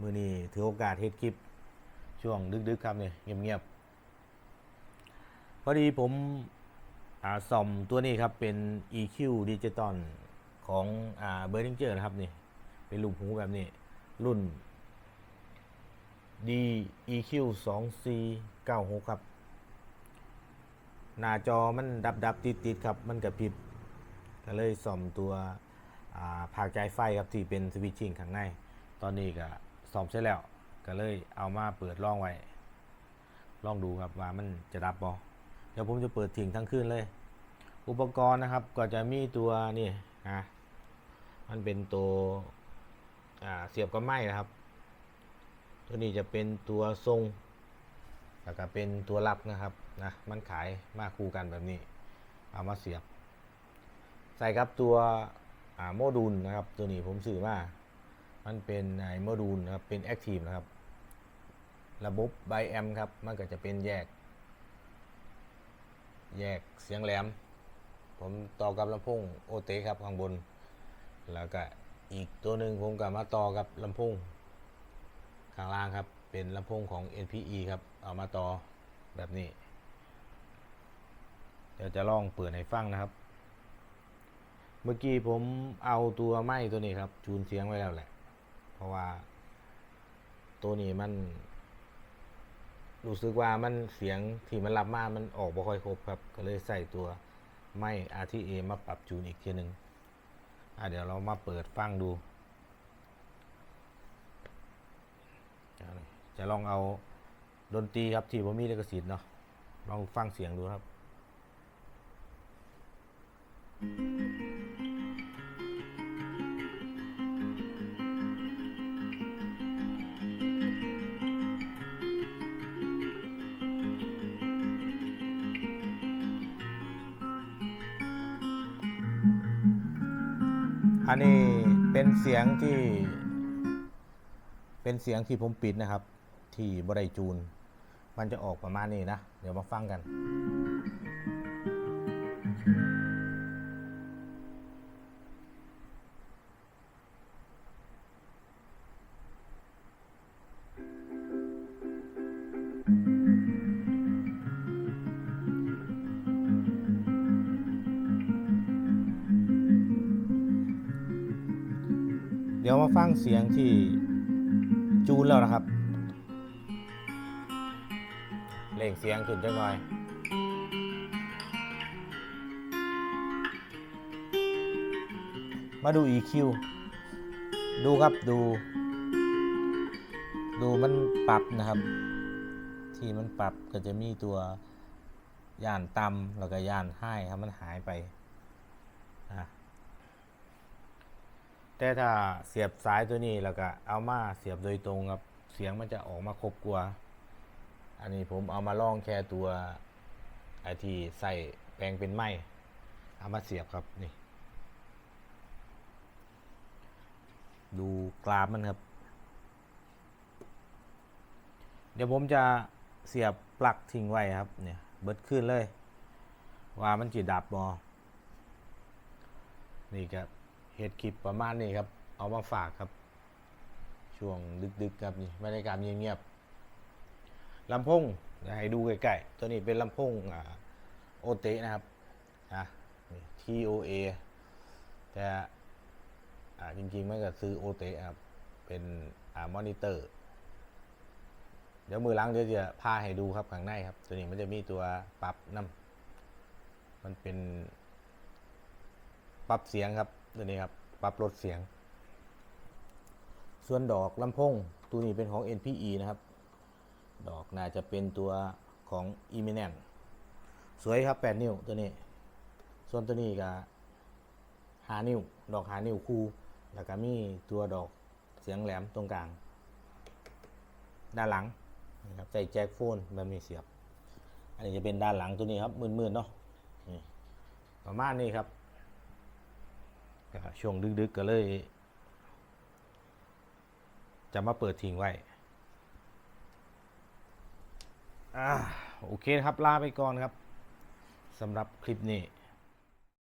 มือนี้ถือโอกาสเฮ็ดคลิป ช่วงดึกๆครับเนี่ยเงียบๆพอดีผมอ่าซ่อมตัวนี้ครับ เป็น EQ Digital ของอ่า b e r l i n g e r นะครับนี่ เป็นลูกหูแบบนี้ รุ่น D EQ 2 C 9 6ครับ หน้าจอมันดับดับติดติดๆครับ มันกระพริบก็เลยซ่อมตัวอ่าผากใจไฟครับที่เป็นสวิตชิ่งข้างใน ตอนนี้ก็ ซ่อมเสร็จแล้ว ก็เลยเอามาเปิดล่องไว้ ลองดูครับว่ามันจะดับบอเดี๋ยวผมจะเปิดทิ้งทั้งคืนเลย อุปกรณ์นะครับก็จะมีตัวนี่นะมันเป็นตัวเสียบกับไม้นะครับ ตัวนี้จะเป็นตัวทรงแล้วก็เป็นตัวรับนะครับนะมันขายมาคู่กันแบบนี้ เอามาเสียบ ใส่กับตัวโมดูลนะครับ ตัวนี้ผมสื่อว่า มันเป็นไอโมดูลนะครับ เป็นแอคทีฟนะครับ ระบบไบแอมครับ มันก็จะเป็นแยก แยกเสียงแหลม ผมต่อกับลำโพงโอเตครับข้างบน แล้วก็อีกตัวหนึ่งผมก็มาต่อกับลำโพงข้างล่างครับ เป็นลำโพงของ NPE ครับ เอามาต่อแบบนี้ เดี๋ยวจะลองเปิดให้ฟังนะครับเมื่อกี้ผมเอาตัวไม้ตัวนี้ครับ จูนเสียงไว้แล้วแหละ ราะว่า ตัวนี้มัน รู้สึกว่ามันเสียงที่มันรับมามันออกบ่ค่อยครบครับ ก็เลยใส่ตัวไม้ RTA มาปรับจูนอีกทีหนึ่งเดี๋ยวเรามาเปิดฟังดู จะลองเอาดนตรีครับที่ผมมีลิขสิทธิ์เนาะลองฟังเสียงดูครับ อันนี้เป็นเสียงที่ เป็นเสียงที่ผมปิดนะครับ ที่บริจูน มันจะออกประมาณนี้นะ เดี๋ยวมาฟังกันเดี๋ยวมาฟังเสียงที่จูนแล้วนะครับเล่งเสียงขึ้นจังหน่อยมาดู EQ ดูครับดู ดูมันปรับนะครับ ที่มันปรับก็จะมีตัวย่านต่ำแล้วก็ย่านไห้ครับมันหายไปนะ แต่ถ้าเสียบสายตัวนี้แล้วก็เอามาเสียบโดยตรงครับ เสียงมันจะออกมาครบกว่าอันนี้ผมเอามาลองแค่ตัวไอทีใส่แปลงเป็นไม้เอามาเสียบครับนี่ ดูกราฟมันครับ เดี๋ยวผมจะเสียบปลั๊กทิ้งไว้ครับเนี่ยเบิดขึ้นเลย ว่ามันจีดับบอนี่ครับ เฮ็ดคลิปประมาณนี้ครับ เอามาฝากครับ ช่วงดึกๆครับนี่บรรยากาศเงียบๆลำโพงให้ดูใกล้ๆตัวนี้เป็นลำโพงโอเตนะครับนะ TOA แต่จริงๆมันก็ซื้อโอเตครับ เป็นอมอนิเตอร์ เดี๋ยวมือล้างเดี๋ยวจะพาให้ดูครับข้างในครับ ตัวนี้มันจะมีตัวปรับน้ำมันเป็นปรับเสียงครับ ตัวนี้ครับปรับลดเสียง ส่วนดอกลำโพงตัวนี้เป็นของ NPE นะครับ ดอกน่าจะเป็นตัวของ e m i n e n t สวยครับ 8 นิ้วตัวนี้ ส่วนตัวนี้ก็5นิ้ว ดอก5นิ้วคู่ แล้วก็มีตัวดอกเสียงแหลมตรงกลาง ด้านหลังนะครับใส่แจ็คโฟนแบบนี้เสียบ อันนี้จะเป็นด้านหลังตัวนี้ครับ มืนๆเนาะประมาณนี้ครับ ช่วงดึกๆก็เลย จะมาเปิดทิ้งไว้อ่าโอเคครับ ลาไปก่อนครับสำหรับคลิปนี้